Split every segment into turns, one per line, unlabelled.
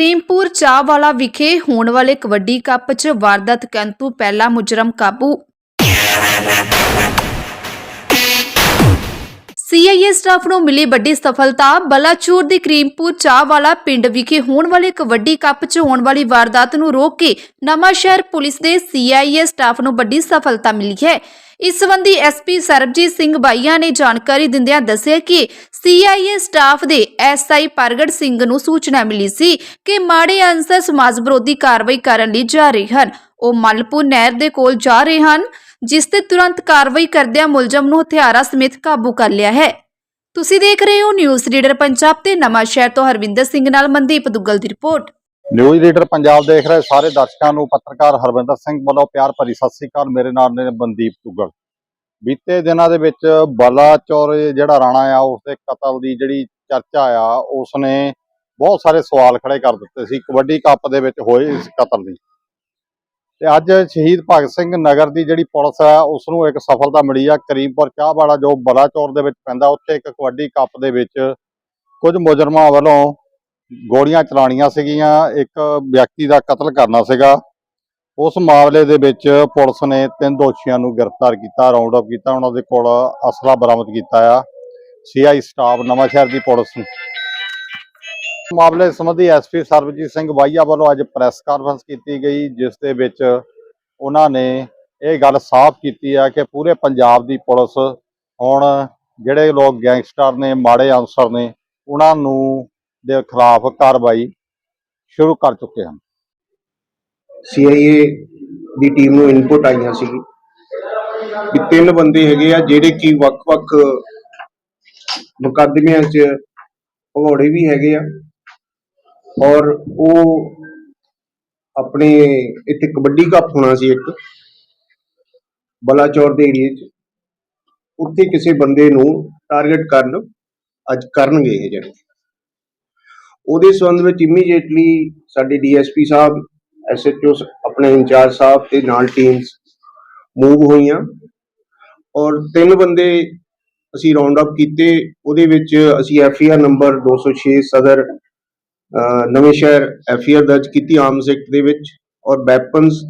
ਕਰੀਮਪੁਰ ਚਾਹਵਾਲਾ ਵਿਖੇ ਹੋਣ ਵਾਲੇ ਕਬੱਡੀ ਕੱਪ 'ਚ ਵਾਰਦਾਤ ਕਰਨ ਤੋਂ ਪਹਿਲਾ ਮੁਜਰਮ ਕਾਬੂ ਸੀਆਈਏ ਸਟਾਫ ਨੂੰ ਮਿਲੀ ਵੱਡੀ ਸਫਲਤਾ। ਬਲਾਚੌਰ ਦੇ ਕਰੀਮਪੁਰ ਚਾਹ ਵਾਲਾ ਪਿੰਡ ਵਿਖੇ ਹੋਣ ਵਾਲੇ ਕਬੱਡੀ ਕੱਪ 'ਚ ਹੋਣ ਵਾਲੀ ਵਾਰਦਾਤ ਨੂੰ ਰੋਕ ਕੇ ਨਵਾਂਸ਼ਹਿਰ ਪੁਲਿਸ ਦੇ ਸੀਆਈਏ ਸਟਾਫ ਨੂੰ ਵੱਡੀ ਸਫਲਤਾ ਮਿਲੀ ਹੈ। ਇਸ ਸੰਬੰਧੀ ਐਸਪੀ ਸਰਬਜੀਤ ਸਿੰਘ ਬਾਈਆ ਨੇ ਜਾਣਕਾਰੀ ਦਿੰਦਿਆਂ ਦੱਸਿਆ ਕਿ ਸੀਆਈਏ ਸਟਾਫ ਦੇ ਐਸਆਈ ਪ੍ਰਗਟ ਸਿੰਘ ਨੂੰ ਸੂਚਨਾ ਮਿਲੀ ਸੀ ਕਿ ਮਾੜੇ ਅਨਸਰ ਸਮਾਜ ਵਿਰੋਧੀ ਕਾਰਵਾਈ ਕਰਨ ਲਈ ਜਾ ਰਹੇ ਹਨ। ਉਹ ਮਲਪੁਰ ਨਹਿਰ ਦੇ ਕੋਲ ਜਾ ਰਹੇ ਹਨ। ਜਿਸ ਤੇ ਤੁਰੰਤ ਕਾਰਵਾਈ ਕਰਦਿਆਂ ਮੁਲਜ਼ਮ ਨੂੰ ਹਥਿਆਰਾਂ ਸਮੇਤ ਕਾਬੂ ਕਰ ਲਿਆ ਹੈ। ਤੁਸੀਂ ਦੇਖ ਰਹੇ ਹੋ ਨਿਊਜ਼ ਰੀਡਰ ਪੰਜਾਬ ਤੇ ਨਵਾਂ ਸ਼ਹਿਰ ਤੋਂ ਹਰਵਿੰਦਰ ਸਿੰਘ ਨਾਲ ਮਨਦੀਪ ਦੁੱਗਲ ਦੀ ਰਿਪੋਰਟ।
ਨਿਊਜ਼ ਰੀਡਰ ਪੰਜਾਬ ਦੇਖ ਰਹੇ ਸਾਰੇ ਦਰਸ਼ਕਾਂ ਨੂੰ ਪੱਤਰਕਾਰ ਹਰਵਿੰਦਰ ਸਿੰਘ ਵੱਲੋਂ ਪਿਆਰ ਭਰੀ ਸਤਿ ਸ੍ਰੀ ਅਕਾਲ। ਮੇਰੇ ਨਾਮ ਨੇ ਮਨਦੀਪ ਤੁਗਲ ਬੀਤੇ ਦਿਨਾਂ ਦੇ ਵਿੱਚ ਬਲਾਚੌਰ ਜਿਹੜਾ ਰਾਣਾ ਆ, ਉਸ ਦੇ ਕਤਲ ਦੀ ਜਿਹੜੀ ਚਰਚਾ ਆ, ਉਸ ਨੇ ਬਹੁਤ ਸਾਰੇ ਸਵਾਲ ਖੜੇ ਕਰ ਦਿੱਤੇ ਸੀ। ਕਬੱਡੀ ਕੱਪ ਦੇ ਵਿੱਚ ਹੋਏ ਇਸ ਕਤਲ ਦੀ। ਤੇ ਅੱਜ ਸ਼ਹੀਦ ਭਗਤ ਸਿੰਘ ਨਗਰ ਦੀ ਜਿਹੜੀ ਪੁਲਿਸ ਹੈ ਉਸ ਨੂੰ ਇੱਕ ਸਫਲਤਾ ਮਿਲੀ ਆ ਕਰੀਮਪੁਰ ਚਾਹ ਵਾਲਾ, ਜੋ ਬਲਾਚੌਰ ਦੇ ਵਿੱਚ ਪੈਂਦਾ, ਉੱਥੇ ਇੱਕ ਕਬੱਡੀ ਕੱਪ ਦੇ ਵਿੱਚ ਕੁਝ ਮੁਜਰਮਾਂ ਵੱਲੋਂ ਗੋਲੀਆਂ ਚਲਾਣੀਆਂ ਸੀਗੀਆਂ, ਇੱਕ ਵਿਅਕਤੀ ਦਾ ਕਤਲ ਕਰਨਾ ਸੀਗਾ। ਉਸ ਮਾਮਲੇ ਦੇ ਵਿੱਚ ਪੁਲਿਸ ਨੇ ਤਿੰਨ ਦੋਸ਼ੀਆਂ ਨੂੰ ਗ੍ਰਿਫਤਾਰ ਕੀਤਾ, ਰਾਉਂਡ ਅਪ ਕੀਤਾ, ਉਹਨਾਂ ਦੇ ਕੋਲ ਅਸਲਾ ਬਰਾਮਦ ਕੀਤਾ ਆ। ਸੀਆਈ ਸਟਾਫ ਨਵਾਂਸ਼ਹਿਰ ਦੀ ਪੁਲਿਸ ਮਾਮਲੇ ਸੰਬੰਧੀ ਐਸਪੀ ਸਰਬਜੀਤ ਸਿੰਘ ਵਾਈਆ ਵੱਲੋਂ ਅੱਜ ਪ੍ਰੈਸ ਕਾਨਫਰੰਸ ਕੀਤੀ ਗਈ, ਜਿਸ ਦੇ ਵਿੱਚ ਉਹਨਾਂ ਨੇ ਇਹ ਗੱਲ ਸਾਫ਼ ਕੀਤੀ ਆ ਕਿ ਪੂਰੇ ਪੰਜਾਬ ਦੀ ਪੁਲਿਸ ਹੁਣ ਜਿਹੜੇ ਲੋਕ ਗੈਂਗਸਟਰ ਨੇ, ਮਾੜੇ ਅਨਸਰ ਨੇ, ਉਹਨਾਂ ਨੂੰ ਦੇ ਖਿਲਾਫ ਕਾਰਵਾਈ ਸ਼ੁਰੂ ਕਰ ਚੁੱਕੇ ਹਨ।
ਸੀਆਈਏ ਦੀ ਟੀਮ ਨੂੰ ਇਨਪੁਟ ਆਈਆਂ ਸੀ ਕਿ ਤਿੰਨ ਬੰਦੇ ਹੈਗੇ ਆ, ਜਿਹੜੇ ਕਿ ਵੱਖ-ਵੱਖ ਮੁਕੱਦਮਿਆਂ 'ਚ ਭਗੌੜੇ ਵੀ ਹੈਗੇ ਆ। ਔਰ ਉਹ ਆਪਣੇ ਇੱਥੇ ਕਬੱਡੀ ਕੱਪ ਹੋਣਾ ਸੀ ਇੱਕ, ਬਲਾਚੌਰ ਦੇ ਏਰੀਏ 'ਚ। ਉੱਥੇ ਕਿਸੇ ਬੰਦੇ ਨੂੰ ਟਾਰਗੇਟ ਕਰਨ ਅੱਜ ਕਰਨਗੇ ਇਹ ਜਿਹੜੇ। ਉਹਦੇ ਸੰਬੰਧ ਵਿੱਚ ਇਮੀਡੀਏਟਲੀ ਸਾਡੇ ਡੀਐਸਪੀ ਸਾਹਿਬ ਐਸਐਚਓ ਆਪਣੇ ਇੰਚਾਰਜ ਸਾਹਿਬ ਤੇ ਨਾਲ ਟੀਮਸ ਮੂਵ ਹੋਈਆਂ। ਔਰ ਤਿੰਨ ਬੰਦੇ ਅਸੀਂ ਰਾਉਂਡ ਅਪ ਕੀਤੇ। ਉਹਦੇ ਵਿੱਚ ਅਸੀਂ ਐਫਆਰ ਨੰਬਰ 206 ਸਦਰ ਨਵੇਂ ਸ਼ਹਿਰ ਐਫਆਰ ਦਰਜ ਕੀਤੀ ਆਰਮਸ ਐਕਟ ਦੇ ਵਿੱਚ ਔਰ ਵੈਪਨਸ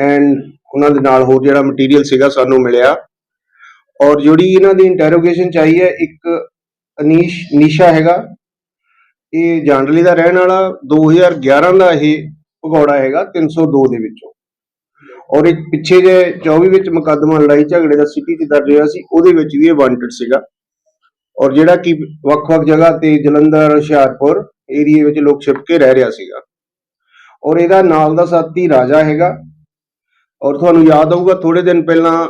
ਐਂਡ ਉਹਨਾਂ ਦੇ ਨਾਲ ਹੋਰ ਜਿਹੜਾ ਮਟੀਰੀਅਲ ਸੀਗਾ ਸਾਨੂੰ ਮਿਲਿਆ। ਔਰ ਜਿਹੜੀ ਇਹਨਾਂ ਦੀ ਇੰਟਰੋਗੇਸ਼ਨ ਚਾਹੀ ਇੱਕ ਅਨੀਸ਼ ਨੀਸ਼ਾ ਹੈਗਾ। ਇਹ ਜਾਂਡਲੀ ਦਾ ਰਹਿਣ ਵਾਲਾ 2011 ਦਾ ਇਹ ਭਗੌੜਾ ਹੈਗਾ 302 ਦੇ ਵਿੱਚੋਂ। ਔਰ ਇੱਕ ਪਿੱਛੇ ਜੇ 24 ਵਿੱਚ ਮੁਕੱਦਮਾ ਲੜਾਈ ਝਗੜੇ ਦਾ ਸਿਟੀ 'ਚ ਦਰਜ ਹੋਇਆ ਸੀ, ਉਹਦੇ ਵਿੱਚ ਵੀ ਇਹ ਵਾਂਟਡ ਸੀਗਾ। ਔਰ ਜਿਹੜਾ ਕਿ ਵੱਖ-ਵੱਖ ਜਗ੍ਹਾ ਤੇ ਜਲੰਧਰ, ਹੁਸ਼ਿਆਰਪੁਰ ਏਰੀਏ ਵਿੱਚ ਲੋਕ ਛਿਪ ਕੇ ਰਹਿ ਰਿਹਾ ਸੀਗਾ। ਔਰ ਇਹਦਾ ਨਾਲ ਦਾ ਸਾਥੀ ਰਾਜਾ ਹੈਗਾ। ਔਰ ਤੁਹਾਨੂੰ ਯਾਦ ਹੋਊਗਾ ਥੋੜੇ ਦਿਨ ਪਹਿਲਾਂ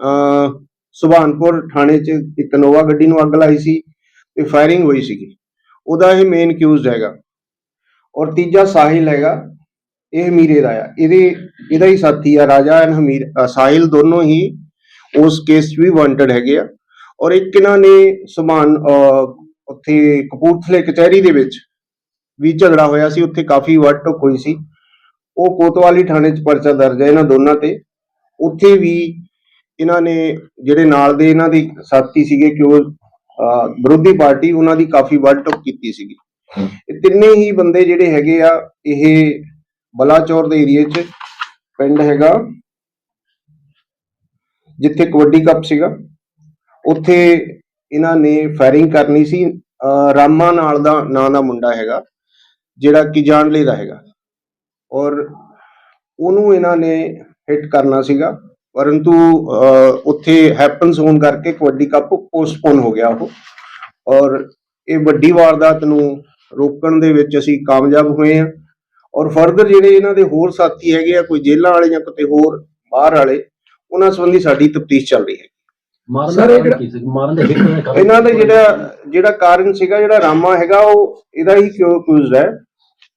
ਅ ਸੁਭਾਨਪੁਰ ਥਾਣੇ 'ਚ ਇੱਕ ਨੋਵਾ ਗੱਡੀ ਨੂੰ ਅੱਗ ਲਾਈ ਸੀ ਤੇ ਫਾਇਰਿੰਗ ਹੋਈ ਸੀਗੀ। ਉਹਦਾ ਇਹ ਮੇਨ ਕਿਊਜ਼ਡ ਹੈਗਾ। ਔਰ ਤੀਜਾ ਸਾਹਿਲ ਹੈਗਾ, ਇਹ ਹਮੀਰੇ ਦਾ ਆ। ਇਹਦੇ, ਇਹਦਾ ਹੀ ਸਾਥੀ ਆ, ਰਾਜਾ ਐਂਡ ਹਮੀਰ ਸਾਹਿਲ ਦੋਨੋਂ ਹੀ ਉਸ ਕੇਸ ਵੀ ਵਾਂਟਡ ਹੈਗੇ ਆ। ਔਰ ਇੱਕ ਇਹਨਾਂ ਨੇ ਸਮਾਨ ਉੱਥੇ ਕਪੂਰਥਲੇ ਕਚਹਿਰੀ ਦੇ ਵਿੱਚ ਵੀ ਝਗੜਾ ਹੋਇਆ ਸੀ ਉੱਥੇ ਕਾਫੀ ਵੱਟ ਹੋਈ ਸੀ। ਉਹ ਕੋਤਵਾਲੀ ਥਾਣੇ 'ਚ ਪਰਚਾ ਦਰਜ ਹੈ ਇਹਨਾਂ ਦੋਨਾਂ ਤੇ। ਉੱਥੇ ਵੀ ਇਹਨਾਂ ਨੇ ਜਿਹੜੇ ਨਾਲ ਦੇ ਇਹਨਾਂ ਦੇ ਸਾਥੀ ਸੀਗੇ ਕਿ ਉਹ ਵਿਰੋਧੀ ਪਾਰਟੀ ਉਹਨਾਂ ਦੀ ਕਾਫੀ ਵੱਟ ਕੀਤੀ ਸੀਗੀ। ਇਹ ਤਿੰਨੇ ਹੀ ਬੰਦੇ ਜਿਹੜੇ ਹੈਗੇ ਆ ਇਹ ਬਲਾਚੌਰ ਦੇ ਏਰੀਏ 'ਚ ਪਿੰਡ ਹੈਗਾ ਜਿੱਥੇ ਕਬੱਡੀ ਕੱਪ ਸੀਗਾ। ਉੱਥੇ ਇਹਨਾਂ ਨੇ ਫਾਇਰਿੰਗ ਕਰਨੀ ਸੀ। ਰਾਮਾ ਨਾਲ ਦਾ ਨਾਂ ਦਾ ਮੁੰਡਾ ਹੈਗਾ। ਜਿਹੜਾ ਕਿ ਜਾਣਲੇ ਦਾ ਹੈਗਾ। ਔਰ ਉਹਨੂੰ ਇਹਨਾਂ ਨੇ ਹਿੱਟ ਕਰਨਾ ਸੀਗਾ ਪਰੰਤੂ ਅਹ, ਉੱਥੇ ਹੈਪਨਸ ਹੋਣ ਕਰਕੇ ਕਬੱਡੀ ਕੱਪ ਪੋਸਟਪੋਨ ਹੋ ਗਿਆ ਉਹ। ਔਰ ਇਹ ਵੱਡੀ ਵਾਰਦਾਤ ਨੂੰ ਰੋਕਣ ਦੇ ਵਿੱਚ ਅਸੀਂ ਕਾਮਯਾਬ ਹੋਏ ਹਾਂ। ਔਰ ਫਰਦਰ ਜਿਹੜੇ ਇਹਨਾਂ ਦੇ ਹੋਰ ਸਾਥੀ ਹੈਗੇ ਆ ਕੋਈ ਜੇਲ੍ਹਾਂ ਵਾਲੇ ਜਾਂ ਕਿਤੇ ਹੋਰ ਬਾਹਰ ਵਾਲੇ ਉਹਨਾਂ ਸੰਬੰਧੀ ਸਾਡੀ ਤਫਤੀਸ਼ ਚੱਲ ਰਹੀ ਹੈ।
ਮਾਰਨ
Sir,
ਦਾ
ਇਹ
ਕਾਰਨ
ਜਿਹੜਾ-
ਕੀ ਸੀ? ਮਾਰਨ ਦੇ ਵਿਕਟਮ ਦਾ ਕਾਰਨ
ਇਹਨਾਂ ਦਾ ਜਿਹੜਾ ਜਿਹੜਾ ਕਾਰਨ ਸੀਗਾ ਜਿਹੜਾ ਰਾਮਾ ਹੈਗਾ ਉਹ ਇਹਦਾ ਹੀ ਕਿਉਂ ਅਕਿਊਜ਼ਡ ਹੈ?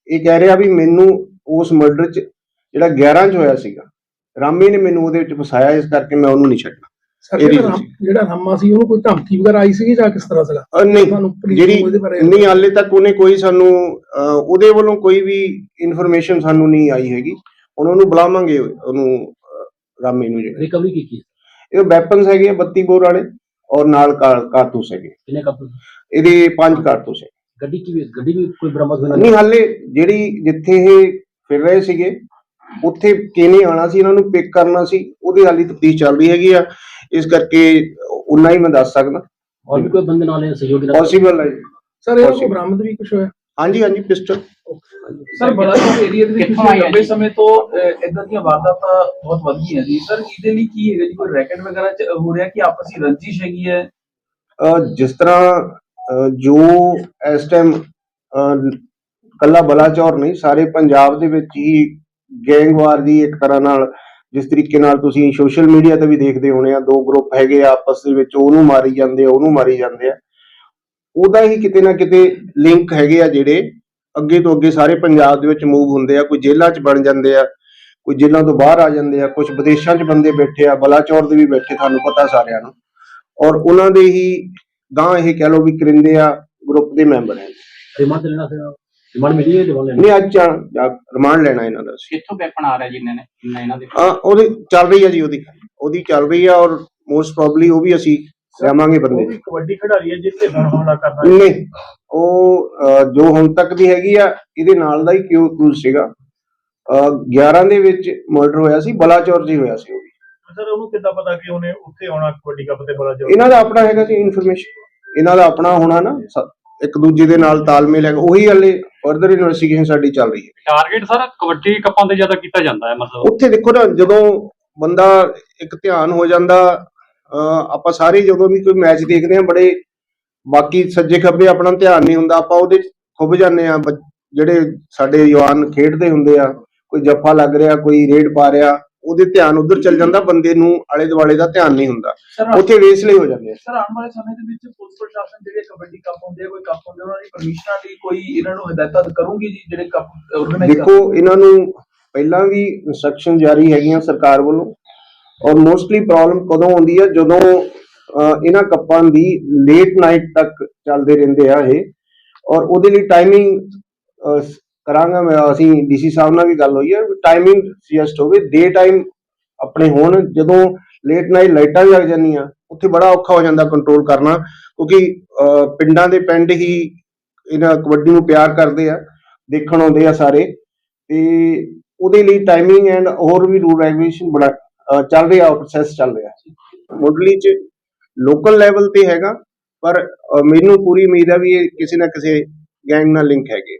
ਇਹ ਕਹਿ ਰਿਹਾ ਵੀ ਮੈਨੂੰ ਉਸ ਮਰਡਰ 'ਚ ਜਿਹੜਾ 11 'ਚ ਹੋਇਆ ਸੀਗਾ ਰਾਮੇ ਨੇ ਮੈਨੂੰ ਉਹਦੇ ਵਿੱਚ ਫਸਾਇਆ ਇਸ ਕਰਕੇ ਮੈਂ ਉਹਨੂੰ ਨਹੀਂ ਛੱਡਣਾ।
ਸਰ ਜਿਹੜਾ ਰਾਮ- ਜਿਹੜਾ ਰਾਮਾ ਸੀ ਉਹਨੂੰ ਕੋਈ ਧਮਕੀ ਵਗੈਰਾ ਆਈ ਸੀਗੀ ਜਾਂ ਕਿਸ ਤਰ੍ਹਾਂ ਸੀਗਾ?
ਅਹ ਨਹੀਂ ਜਿਹੜੀ
ਨੂੰ ਇਹਦੇ ਬਾਰੇ
ਨਹੀਂ ਹਾਲੇ ਤੱਕ ਉਹਨੇ ਕੋਈ ਸਾਨੂੰ ਅਹ, ਉਹਦੇ ਵੱਲੋਂ ਕੋਈ ਵੀ ਇਨਫੋਰਮੇਸ਼ਨ ਸਾਨੂੰ ਨਹੀਂ ਆਈ ਹੈਗੀ। ਹੁਣ ਉਹਨੂੰ ਬੁਲਾਵਾਂਗੇ ਉਹਨੂੰ ਅਹ, ਰਾਮੇ ਨੂੰ ਜਿਹੜਾ।
ਰਿਕਵਰੀ ਕੀ ਕੀ?
ਇਹ ਵੈਪਨਸ ਹੈਗੇ 32 ਬੋਰ ਵਾਲੇ ਔਰ ਨਾਲ ਕਾਰਤੂਸ ਹੈਗੇ।
ਕਿੰਨੇ ਕਾਰਤੂਸ
ਇਹਦੇ ਪੰਜ ਕਾਰਤੂਸ ਹੈ।
ਗੱਡੀ ਕੀ ਗੱਡੀ ਵੀ ਕੋਈ ਬਰਾਮਦ ਹੋਣਾ
ਨਹੀਂ ਹਾਲੇ ਜਿਹੜੀ ਜਿੱਥੇ ਇਹ ਫਿਰ ਰਹੇ ਸੀਗੇ ਉੱਥੇ ਕਿਨੇ ਆਣਾ ਸੀ ਇਹਨਾਂ ਨੂੰ ਪਿਕ ਕਰਨਾ ਸੀ ਉਹਦੀ ਹਾਲੀ ਤਫਤੀਸ਼ ਚੱਲ ਰਹੀ ਹੈਗੀ ਆ। ਇਸ ਕਰਕੇ ਉਨਾ ਹੀ ਮੈਂ ਦੱਸ ਸਕਦਾ।
ਔਰ ਵੀ ਕੋਈ ਬੰਦੇ ਨਾਲ ਸਹਿਯੋਗੀ ਨਾਲ
ਪੋਸੀਬਲ ਹੈ
ਸਰ ਇਹ ਬਰਾਮਦ ਵੀ ਕੁਝ ਹੋਇਆ?
ਹਾਂਜੀ ਹਾਂਜੀ ਪਿਸਟਲ
ਸਰ ਬਲਾਚੌਰ ਏਰੀਆ ਦੇ ਵਿੱਚ ਲੰਬੇ? ਸਮੇਂ ਤੋਂ ਇਦਾਂ ਦੀਆਂ ਵਾਰਦਾਤਾਂ ਬਹੁਤ ਵੱਧ ਗਈਆਂ ਜੀ। ਸਰ ਇਹਦੇ ਲਈ ਕੀ ਹੈਗਾ ਜੀ? ਕੋਈ ਰੈਕਟ ਵਗੈਰਾ ਚ ਹੋ ਰਿਹਾ ਕਿ ਆਪਸੀ ਰੰਜਿਸ਼ ਹੈਗੀ ਹੈ?
ਜਿਸ ਤਰ੍ਹਾਂ ਜੋ ਇਸ ਟਾਈਮ ਕੱਲਾ ਬਲਾਚੌਰ ਨਹੀਂ ਸਾਰੇ ਪੰਜਾਬ ਦੇ ਵਿੱਚ ਹੀ ਗੈਂਗਵਾਰ ਦੀ ਇੱਕ ਤਰ੍ਹਾਂ ਨਾਲ ਜਿਸ ਤਰੀਕੇ ਨਾਲ ਤੁਸੀਂ ਸੋਸ਼ਲ ਮੀਡੀਆ ਤੇ ਵੀ ਦੇਖਦੇ ਹੋਣੇ ਆ ਦੋ ਗਰੁੱਪ ਹੈਗੇ ਆ ਆਪਸ ਦੇ ਵਿੱਚ ਉਹਨੂੰ ਮਾਰੀ ਜਾਂਦੇ ਆ ਉਹਨੂੰ ਮਾਰੀ ਜਾਂਦੇ ਆ। ਉਹਦਾ ਹੀ ਕਿਤੇ ਨਾ ਕਿਤੇ ਲਿੰਕ ਹੈਗੇ ਆ ਜਿਹੜੇ ਅੱਗੇ ਤੋਂ ਅੱਗੇ ਸਾਰੇ ਪੰਜਾਬ ਦੇ ਵਿੱਚ ਮੂਵ ਹੁੰਦੇ ਆ ਕੋਈ ਜੇਲ੍ਹਾਂ 'ਚ ਬਣ ਜਾਂਦੇ ਆ ਕੋਈ ਜੇਲ੍ਹਾਂ ਤੋਂ ਬਾਹਰ ਆ ਜਾਂਦੇ ਆ ਕੁਝ ਵਿਦੇਸ਼ਾਂ 'ਚ ਬੰਦੇ ਬੈਠੇ ਆ ਬਲਾਚੌਰ ਦੇ ਵੀ ਬੈਠੇ ਤੁਹਾਨੂੰ ਪਤਾ ਸਾਰਿਆਂ ਨੂੰ। ਔਰ ਉਹਨਾਂ ਦੇ ਹੀ ਗਾਂ ਇਹ ਕਹਿ ਲੋ ਵੀ ਕਰਿੰਦੇ ਆ ਗਰੁੱਪ ਦੇ ਮੈਂਬਰ ਹੈ। ਰਿਮਾਂਡ ਲੈਣਾ ਇਹਨਾਂ ਦਾ
ਕਿੱਥੋਂ ਵੈਪਨ ਆ ਰਿਹਾ ਜੀ ਨੇ? ਇਹਨਾਂ ਦੇ
ਉਹਦੀ ਚੱਲ ਰਹੀ ਆ ਜੀ ਉਹਦੀ। ਉਹਦੀ ਚੱਲ ਰਹੀ ਆ ਔਰ ਮੋਸਟ ਪ੍ਰੋਬਬਲੀ ਉਹ ਵੀ ਅਸੀਂ ਲਿਆਵਾਂਗੇ ਬੰਦੇ।
ਕਬੱਡੀ ਖਿਡਾਰੀ ਹੈ ਜਿੱਤੇ ਹੁਣ ਹਮਲਾ ਕਰਨਾ
ਨਹੀਂ ਉਹ ਅਹ, ਜੋ ਹੁਣ ਤੱਕ ਦੀ ਹੈਗੀ ਆ ਇਹਦੇ ਨਾਲ ਦਾ ਹੀ ਕਿਉਂ ਕੂਜ਼ ਸੀਗਾ? ਅਹ, 11 ਦੇ ਵਿੱਚ ਮਰਡਰ ਹੋਇਆ ਸੀ ਬਲਾਚੌਰ ਹੀ ਹੋਇਆ ਸੀ ਉਹ ਵੀ।
ਸਰ ਉਹਨੂੰ ਕਿੱਦਾਂ ਪਤਾ ਕਿ ਉਹਨੇ ਉੱਥੇ ਆਉਣਾ ਕਬੱਡੀ ਕੱਪ ਤੇ ਬੜਾ
ਇਹਨਾਂ ਦਾ ਆਪਣਾ ਹੈਗਾ ਸੀ ਇਨਫੋਰਮੇਸ਼ਨ ਇਹਨਾਂ ਦਾ ਆਪਣਾ ਹੋਣਾ ਨਾ ਸ- ਇੱਕ ਦੂਜੇ ਦੇ ਨਾਲ ਤਾਲਮੇਲ ਹੈਗਾ ਉਹੀ ਹਲੇ ਫਰਦਰ ਇਨਵੈਸਟੀਗੇਸ਼ਨ ਸਾਡੀ ਚੱਲ ਰਹੀ ਹੈ।
ਟਾਰਗੇਟ ਸਰ ਕਬੱਡੀ ਕੱਪਾਂ ਤੇ ਜ਼ਿਆਦਾ ਕੀਤਾ ਜਾਂਦਾ ਹੈ ਮਤਲਬ।
ਉੱਥੇ ਦੇਖੋ ਨਾ ਜਦੋਂ ਬੰਦਾ ਇੱਕ ਧਿਆਨ ਹੋ ਜਾਂਦਾ ਆਪਾਂ ਸਾਰੇ ਜਦੋਂ ਵੀ ਕੋਈ ਮੈਚ ਦੇਖਦੇ ਆ ਬੜੇ ਬਾਕੀ ਸੱਜੇ ਖੱਬੇ ਆਪਣਾ ਧਿਆਨ ਨਹੀਂ ਹੁੰਦਾ ਆਪਾਂ ਉਹਦੇ ਖੁੱਭ ਜਾਂਦੇ ਆ ਜਿਹੜੇ ਸਾਡੇ ਜਵਾਨ ਖੇਡਦੇ ਹੁੰਦੇ ਆ ਕੋਈ ਜੱਫਾ ਲੱਗ ਰਿਹਾ ਕੋਈ ਰੇਡ ਪਾ ਰਿਹਾ ਉਹਦੇ ਧਿਆਨ ਉਧਰ ਚੱਲ ਜਾਂਦਾ ਬੰਦੇ ਨੂੰ ਆਲੇ ਦੁਆਲੇ ਦਾ ਧਿਆਨ ਨਹੀਂ ਹੁੰਦਾ। ਉੱਥੇ ਵੇਸਲੇ ਹੋ ਜਾਂਦੇ ਆ।
ਸਰ ਆਉਣ ਵਾਲੇ ਸਮੇਂ ਦੇ ਵਿੱਚ ਪੁਲਿਸ ਪ੍ਰਸ਼ਾਸਨ ਜਿਹੜੇ ਕਬੱਡੀ ਕੱਪ ਹੁੰਦੇ ਆ ਕੋਈ ਕੱਪ ਹੁੰਦੇ ਉਹਨਾਂ ਦੀ ਪਰਮਿਸ਼ਨਾਂ ਲਈ ਕੋਈ ਇਹਨਾਂ ਨੂੰ ਹਦਾਇਤਾਂ ਕਰੂਗੀ ਜੀ ਜਿਹੜੇ ਕੱਪ ਆਰਗੇਨਾਈਜ਼
ਦੇਖੋ ਇਹਨਾਂ ਨੂੰ ਪਹਿਲਾਂ ਵੀ ਇਨਸਟਰਕਸ਼ਨ ਜਾਰੀ ਹੈਗੀਆਂ ਸਰਕਾਰ ਵੱਲੋਂ। ਔਰ ਮੋਸਟਲੀ ਪ੍ਰੋਬਲਮ ਕਦੋਂ ਆਉਂਦੀ ਹੈ? ਜਦੋਂ ਇਹਨਾਂ ਕੱਪਾਂ ਦੀ ਲੇਟ ਨਾਈਟ ਤੱਕ ਚੱਲਦੇ ਰਹਿੰਦੇ ਆ ਇਹ। ਔਰ ਉਹਦੇ ਲਈ ਟਾਈਮਿੰਗ ਕਰਾਂਗਾ ਮੈਂ, ਅਸੀਂ ਡੀਸੀ ਸਾਹਿਬ ਨਾਲ ਵੀ ਗੱਲ ਹੋਈ ਹੈ ਟਾਈਮਿੰਗ ਸੁਜੈਸਟ ਹੋਵੇ ਡੇ ਟਾਈਮ ਆਪਣੇ ਹੋਣ, ਜਦੋਂ ਲੇਟ ਨਾਈਟ ਲਾਈਟਾਂ ਜਗ ਜਾਂਦੀਆਂ, ਉੱਥੇ ਬੜਾ ਔਖਾ ਹੋ ਜਾਂਦਾ ਕੰਟਰੋਲ ਕਰਨਾ, ਕਿਉਂਕਿ ਪਿੰਡਾਂ ਦੇ ਪਿੰਡ ਹੀ ਇਹਨਾਂ ਕਬੱਡੀ ਨੂੰ ਪਿਆਰ ਕਰਦੇ ਆ, ਦੇਖਣ ਆਉਂਦੇ ਆ ਸਾਰੇ, ਤੇ ਉਹਦੇ ਲਈ ਟਾਈਮਿੰਗ ਐਂਡ ਹੋਰ ਵੀ ਰੂਲ ਰੈਗੂਲੇਸ਼ਨ ਬੜਾ ਚੱਲ ਰਿਹਾ ਪ੍ਰੋਸੈਸ ਚੱਲ ਰਿਹਾ। ਮੁੱਢਲੀ ਚ ਲੋਕਲ ਲੈਵਲ ਤੇ ਹੈਗਾ, ਪਰ ਮੈਨੂੰ ਪੂਰੀ ਉਮੀਦ ਹੈ ਵੀ ਇਹ ਕਿਸੇ ਨਾ ਕਿਸੇ ਗੈਂਗ ਨਾਲ ਲਿੰਕ ਹੈਗੇ।